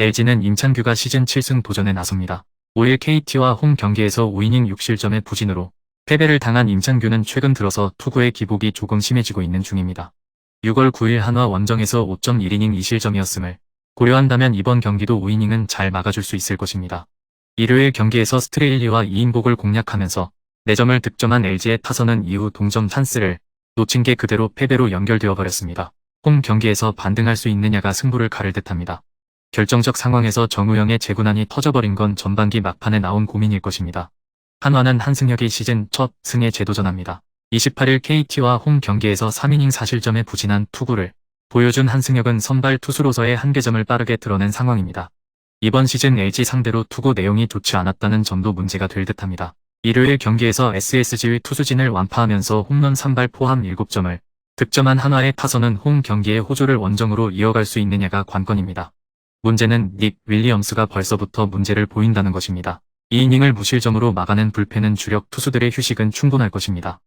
LG는 임창규가 시즌 7승 도전에 나섭니다. 5일 KT와 홈 경기에서 5이닝 6실점의 부진으로 패배를 당한 임창규는 최근 들어서 투구의 기복이 조금 심해지고 있는 중입니다. 6월 9일 한화 원정에서 5.1이닝 2실점이었음을 고려한다면 이번 경기도 5이닝은 잘 막아줄 수 있을 것입니다. 일요일 경기에서 스트레일리와 2인복을 공략하면서 4점을 득점한 LG의 타선은 이후 동점 찬스를 놓친 게 그대로 패배로 연결되어 버렸습니다. 홈 경기에서 반등할 수 있느냐가 승부를 가를 듯합니다. 결정적 상황에서 정우영의 재구난이 터져버린 건 전반기 막판에 나온 고민일 것입니다. 한화는 한승혁이 시즌 첫 승에 재도전합니다. 28일 KT와 홈 경기에서 3이닝 4실점에 부진한 투구를 보여준 한승혁은 선발 투수로서의 한계점을 빠르게 드러낸 상황입니다. 이번 시즌 LG 상대로 투구 내용이 좋지 않았다는 점도 문제가 될 듯합니다. 일요일 경기에서 SSG의 투수진을 완파하면서 홈런 3발 포함 7점을 득점한 한화의 타선은 홈 경기의 호조를 원정으로 이어갈 수 있느냐가 관건입니다. 문제는 닉 윌리엄스가 벌써부터 문제를 보인다는 것입니다. 2이닝을 무실점으로 막아낸 불펜은 주력 투수들의 휴식은 충분할 것입니다.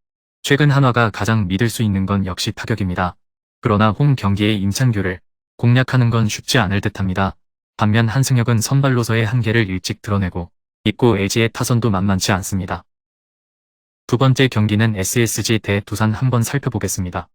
최근 한화가 가장 믿을 수 있는 건 역시 타격입니다. 그러나 홈 경기의 임창규를 공략하는 건 쉽지 않을 듯합니다. 반면 한승혁은 선발로서의 한계를 일찍 드러내고 있고 LG의 타선도 만만치 않습니다. 두 번째 경기는 SSG 대 두산 한번 살펴보겠습니다.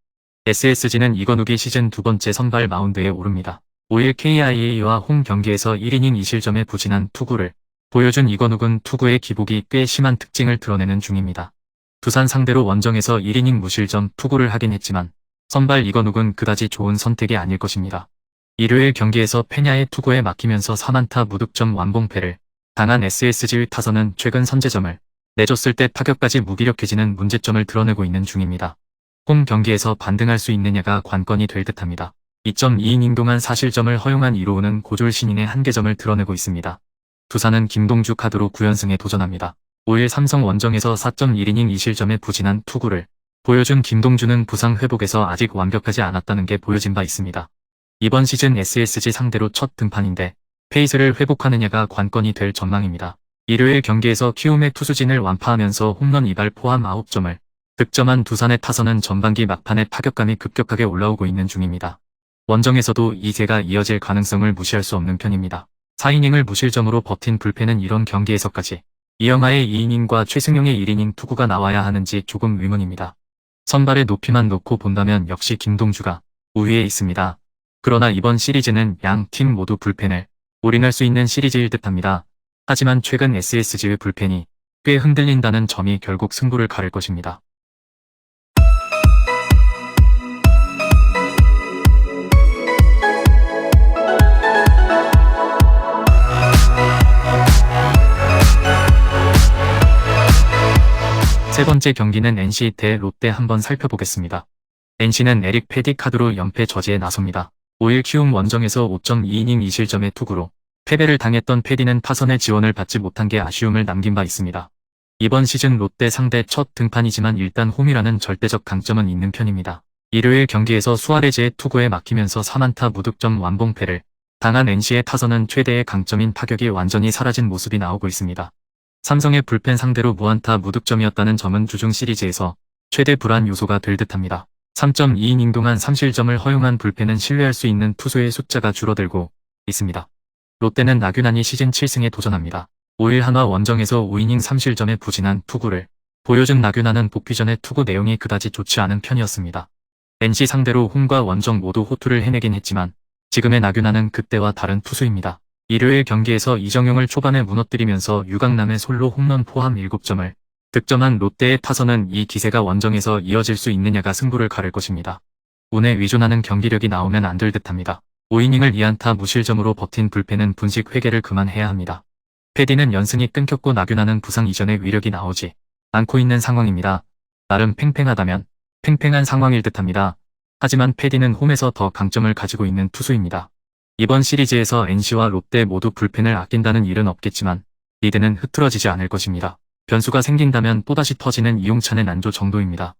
SSG는 이건욱이 시즌 두 번째 선발 마운드에 오릅니다. 5일 KIA와 홈 경기에서 1이닝 2실점에 부진한 투구를 보여준 이건욱은 투구의 기복이 꽤 심한 특징을 드러내는 중입니다. 두산 상대로 원정에서 1이닝 무실점 투구를 하긴 했지만 선발 이건욱은 그다지 좋은 선택이 아닐 것입니다. 일요일 경기에서 페냐의 투구에 막히면서 4만타 무득점 완봉패를 당한 SSG의 타선은 최근 선제점을 내줬을 때 타격까지 무기력해지는 문제점을 드러내고 있는 중입니다. 홈 경기에서 반등할 수 있느냐가 관건이 될 듯합니다. 2.2이닝 동안 사실점을 허용한 이로우는 고졸 신인의 한계점을 드러내고 있습니다. 두산은 김동주 카드로 9연승에 도전합니다. 5일 삼성 원정에서 4.1이닝 2실점에 부진한 투구를 보여준 김동주는 부상 회복에서 아직 완벽하지 않았다는 게 보여진 바 있습니다. 이번 시즌 SSG 상대로 첫 등판인데 페이스를 회복하느냐가 관건이 될 전망입니다. 일요일 경기에서 키움의 투수진을 완파하면서 홈런 2발 포함 9점을 득점한 두산의 타선은 전반기 막판에 타격감이 급격하게 올라오고 있는 중입니다. 원정에서도 이세가 이어질 가능성을 무시할 수 없는 편입니다. 4이닝을 무실점으로 버틴 불펜은 이런 경기에서까지 이영하의 2이닝과 최승용의 1이닝 투구가 나와야 하는지 조금 의문입니다. 선발의 높이만 놓고 본다면 역시 김동주가 우위에 있습니다. 그러나 이번 시리즈는 양 팀 모두 불펜을 올인할 수 있는 시리즈일 듯합니다. 하지만 최근 SSG의 불펜이 꽤 흔들린다는 점이 결국 승부를 가를 것입니다. 세 번째 경기는 NC 대 롯데 한번 살펴보겠습니다. NC는 에릭 패디 카드로 연패 저지에 나섭니다. 5일 키움 원정에서 5.2이닝 2실점의 투구로 패배를 당했던 패디는 타선의 지원을 받지 못한 게 아쉬움을 남긴 바 있습니다. 이번 시즌 롯데 상대 첫 등판이지만 일단 홈이라는 절대적 강점은 있는 편입니다. 일요일 경기에서 수아레즈의 투구에 막히면서 4만타 무득점 완봉패를 당한 NC의 타선은 최대의 강점인 타격이 완전히 사라진 모습이 나오고 있습니다. 삼성의 불펜 상대로 무안타 무득점이었다는 점은 주중 시리즈에서 최대 불안 요소가 될 듯합니다. 3.2이닝 동안 3실점을 허용한 불펜은 신뢰할 수 있는 투수의 숫자가 줄어들고 있습니다. 롯데는 나균안이 시즌 7승에 도전합니다. 5일 한화 원정에서 5이닝 3실점에 부진한 투구를 보여준 나균안은 복귀 전의 투구 내용이 그다지 좋지 않은 편이었습니다. NC 상대로 홈과 원정 모두 호투를 해내긴 했지만 지금의 나균안은 그때와 다른 투수입니다. 일요일 경기에서 이정용을 초반에 무너뜨리면서 유강남의 솔로 홈런 포함 7점을 득점한 롯데의 타선은 이 기세가 원정에서 이어질 수 있느냐가 승부를 가를 것입니다. 운에 위존하는 경기력이 나오면 안 될 듯합니다. 5이닝을 2안타 무실점으로 버틴 불펜은 분식 회개를 그만해야 합니다. 패디는 연승이 끊겼고 나균하는 부상 이전의 위력이 나오지 않고 있는 상황입니다. 나름 팽팽하다면 팽팽한 상황일 듯합니다. 하지만 패디는 홈에서 더 강점을 가지고 있는 투수입니다. 이번 시리즈에서 NC와 롯데 모두 불펜을 아낀다는 일은 없겠지만 리드는 흐트러지지 않을 것입니다. 변수가 생긴다면 또다시 터지는 이용찬의 난조 정도입니다.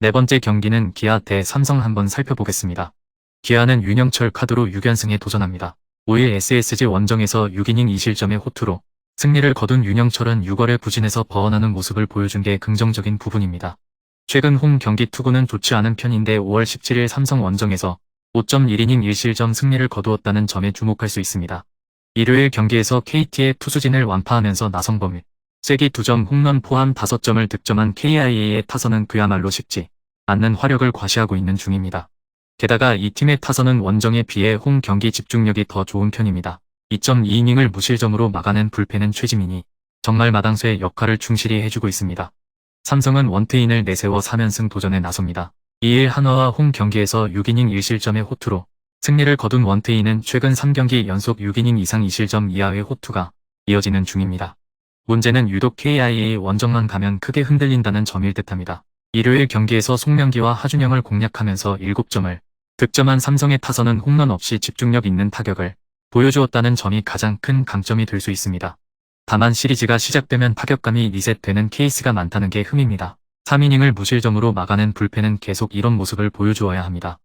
네 번째 경기는 기아 대 삼성 한번 살펴보겠습니다. 기아는 윤영철 카드로 6연승에 도전합니다. 5일 SSG 원정에서 6이닝 2실점의 호투로 승리를 거둔 윤영철은 6월에 부진해서 버언하는 모습을 보여준 게 긍정적인 부분입니다. 최근 홈 경기 투구는 좋지 않은 편인데 5월 17일 삼성 원정에서 5.1이닝 1실점 승리를 거두었다는 점에 주목할 수 있습니다. 일요일 경기에서 KT의 투수진을 완파하면서 나성범 쐐기 2점 홈런 포함 5점을 득점한 KIA의 타선은 그야말로 쉽지 않는 화력을 과시하고 있는 중입니다. 게다가 이 팀의 타선은 원정에 비해 홈 경기 집중력이 더 좋은 편입니다. 2.2이닝을 무실점으로 막아낸 불펜은 최지민이 정말 마당쇠의 역할을 충실히 해주고 있습니다. 삼성은 원태인을 내세워 3연승 도전에 나섭니다. 2일 한화와 홈 경기에서 6이닝 1실점의 호투로 승리를 거둔 원태인은 최근 3경기 연속 6이닝 이상 2실점 이하의 호투가 이어지는 중입니다. 문제는 유독 KIA 원정만 가면 크게 흔들린다는 점일 듯합니다. 일요일 경기에서 송명기와 하준영을 공략하면서 7점을 득점한 삼성의 타선은 홈런 없이 집중력 있는 타격을 보여주었다는 점이 가장 큰 강점이 될 수 있습니다. 다만 시리즈가 시작되면 타격감이 리셋되는 케이스가 많다는 게 흠입니다. 3이닝을 무실점으로 막아낸 불펜은 계속 이런 모습을 보여주어야 합니다.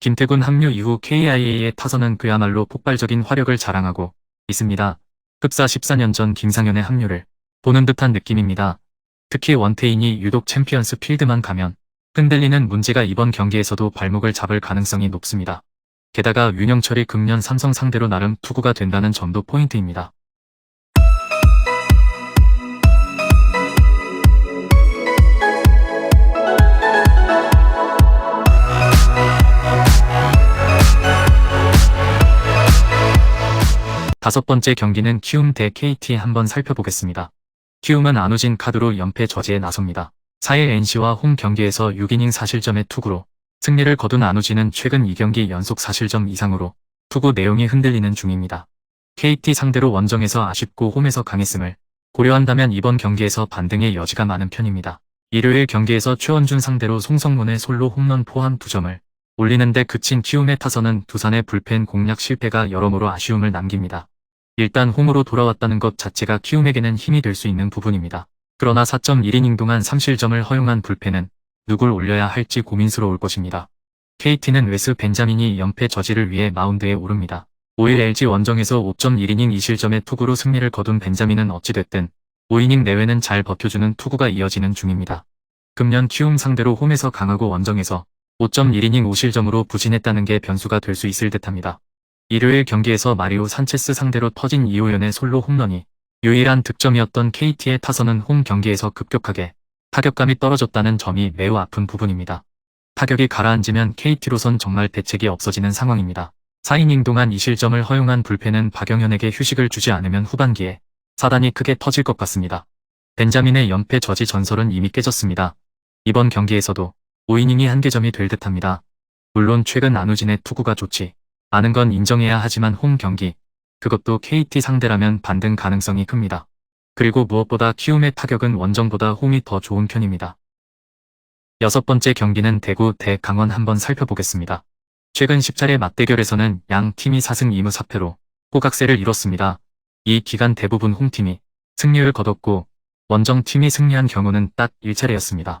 김태군 합류 이후 KIA의 타선은 그야말로 폭발적인 화력을 자랑하고 있습니다. 흡사 14년 전 김상현의 합류를 보는 듯한 느낌입니다. 특히 원태인이 유독 챔피언스 필드만 가면 흔들리는 문제가 이번 경기에서도 발목을 잡을 가능성이 높습니다. 게다가 윤영철이 금년 삼성 상대로 나름 투구가 된다는 점도 포인트입니다. 다섯 번째 경기는 키움 대 KT 한번 살펴보겠습니다. 키움은 안우진 카드로 연패 저지에 나섭니다. 4일 NC와 홈 경기에서 6이닝 4실점의 투구로 승리를 거둔 안우진은 최근 2경기 연속 4실점 이상으로 투구 내용이 흔들리는 중입니다. KT 상대로 원정에서 아쉽고 홈에서 강했음을 고려한다면 이번 경기에서 반등의 여지가 많은 편입니다. 일요일 경기에서 최원준 상대로 송성문의 솔로 홈런 포함 2점을 올리는데 그친 키움의 타선은 두산의 불펜 공략 실패가 여러모로 아쉬움을 남깁니다. 일단 홈으로 돌아왔다는 것 자체가 키움에게는 힘이 될 수 있는 부분입니다. 그러나 4.1이닝 동안 3실점을 허용한 불펜은 누굴 올려야 할지 고민스러울 것입니다. KT는 웨스 벤자민이 연패 저지를 위해 마운드에 오릅니다. 5일 LG 원정에서 5.1이닝 2실점의 투구로 승리를 거둔 벤자민은 어찌됐든 5이닝 내외는 잘 버텨주는 투구가 이어지는 중입니다. 금년 키움 상대로 홈에서 강하고 원정에서 5.1이닝 5실점으로 부진했다는 게 변수가 될 수 있을 듯합니다. 일요일 경기에서 마리오 산체스 상대로 터진 이호연의 솔로 홈런이 유일한 득점이었던 KT의 타선은 홈 경기에서 급격하게 타격감이 떨어졌다는 점이 매우 아픈 부분입니다. 타격이 가라앉으면 KT로선 정말 대책이 없어지는 상황입니다. 4이닝 동안 2실점을 허용한 불펜은 박영현에게 휴식을 주지 않으면 후반기에 사단이 크게 터질 것 같습니다. 벤자민의 연패 저지 전설은 이미 깨졌습니다. 이번 경기에서도 5이닝이 한계점이 될 듯합니다. 물론 최근 안우진의 투구가 좋지 않은 건 인정해야 하지만 홈 경기, 그것도 KT 상대라면 반등 가능성이 큽니다. 그리고 무엇보다 키움의 타격은 원정보다 홈이 더 좋은 편입니다. 여섯 번째 경기는 대구 대 강원 한번 살펴보겠습니다. 최근 10차례 맞대결에서는 양 팀이 4승 2무 4패로 호각세를 이뤘습니다. 이 기간 대부분 홈팀이 승리를 거뒀고 원정팀이 승리한 경우는 딱 1차례였습니다.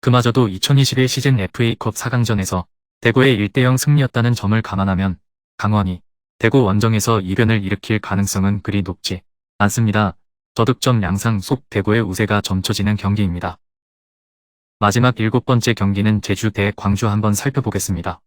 그마저도 2021 시즌 FA컵 4강전에서 대구의 1대0 승리였다는 점을 감안하면 강원이 대구 원정에서 이변을 일으킬 가능성은 그리 높지 않습니다. 저득점 양상 속 대구의 우세가 점쳐지는 경기입니다. 마지막 일곱 번째 경기는 제주 대 광주 한번 살펴보겠습니다.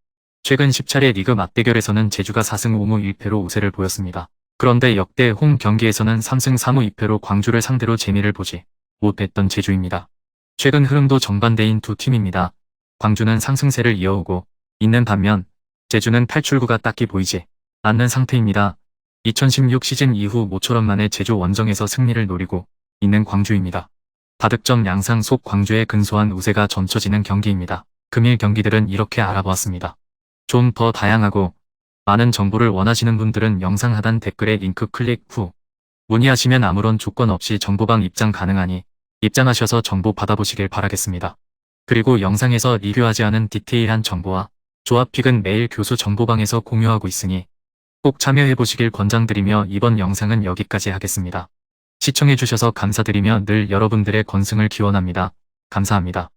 최근 10차례 리그 맞대결에서는 제주가 4승 5무 1패로 우세를 보였습니다. 그런데 역대 홈 경기에서는 3승 3무 2패로 광주를 상대로 재미를 보지 못했던 제주입니다. 최근 흐름도 정반대인 두 팀입니다. 광주는 상승세를 이어오고 있는 반면 제주는 탈출구가 딱히 보이지 않는 상태입니다. 2016 시즌 이후 모처럼 만에 제주 원정에서 승리를 노리고 있는 광주입니다. 다득점 양상 속 광주의 근소한 우세가 점쳐지는 경기입니다. 금일 경기들은 이렇게 알아보았습니다. 좀 더 다양하고 많은 정보를 원하시는 분들은 영상 하단 댓글에 링크 클릭 후 문의하시면 아무런 조건 없이 정보방 입장 가능하니 입장하셔서 정보 받아보시길 바라겠습니다. 그리고 영상에서 리뷰하지 않은 디테일한 정보와 조합픽은 매일 교수 정보방에서 공유하고 있으니 꼭 참여해보시길 권장드리며 이번 영상은 여기까지 하겠습니다. 시청해주셔서 감사드리며 늘 여러분들의 건승을 기원합니다. 감사합니다.